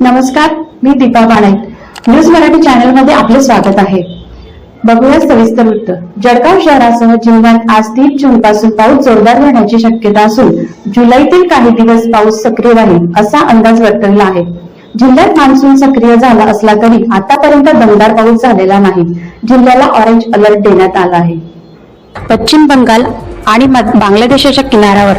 नमस्कार मी दीपा पानाईक न्यूज मराठी चॅनलमध्ये आपले स्वागत आहे. बघूया सविस्तर वृत्त. जळगाव शहरासह जिल्ह्यात आज तीन जून पासून पाऊस जोरदार राहण्याची शक्यता असून जुलैतील काही दिवस पाऊस सक्रिय राहील असा अंदाज वर्तवला आहे. जिल्ह्यात मान्सून सक्रिय झाला असला तरी आतापर्यंत दमदार पाऊस झालेला नाही. जिल्ह्याला ऑरेंज अलर्ट देण्यात आला आहे. पश्चिम बंगाल आणि मध- बांगलादेशाच्या किनाऱ्यावर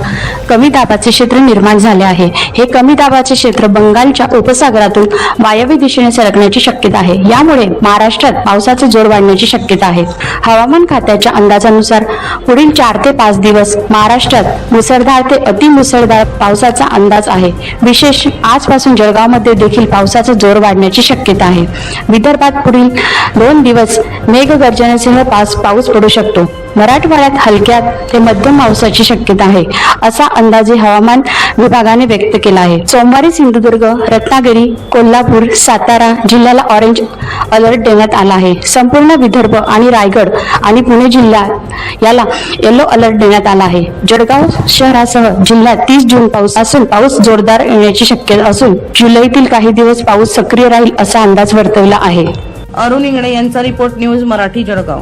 कमी दाबाचे क्षेत्र निर्माण झाले आहे. हे कमी दाबाचे क्षेत्र बंगालच्या उपसागरातून वायव्य दिशेने सरकण्याची शक्यता आहे. यामुळे महाराष्ट्रात पावसाचा जोर वाढण्याची शक्यता आहे. हवामान खात्याच्या अंदाजानुसार पुढील चार ते पाच दिवस महाराष्ट्रात मुसळधार ते अतिमुसळधार पावसाचा अंदाज आहे. विशेष आजपासून जळगावमध्ये देखील पावसाचा जोर वाढण्याची शक्यता आहे. विदर्भात पुढील दोन दिवस मेघगर्जनेसह पाऊस पडू शकतो. मराठवाड्यात हलक्यात ते मध्यम पावसाची शक्यता आहे असा अंदाजे हवामान विभागाने व्यक्त केला आहे. सोमवारी सिंधुदुर्ग रत्नागिरी कोल्हापूर सातारा जिल्ह्याला ऑरेंज अलर्ट देण्यात आला आहे. संपूर्ण विदर्भ आणि रायगड आणि पुणे जिल्ह्यात याला येलो अलर्ट देण्यात आला आहे. जळगाव शहरासह जिल्ह्यात तीस जून पाऊस असून पाऊस जोरदार येण्याची शक्यता असून जुलैतील काही दिवस पाऊस सक्रिय राहील असा अंदाज वर्तवला आहे. अरुण इंगणे यांचा report news Marathi Jalgaon.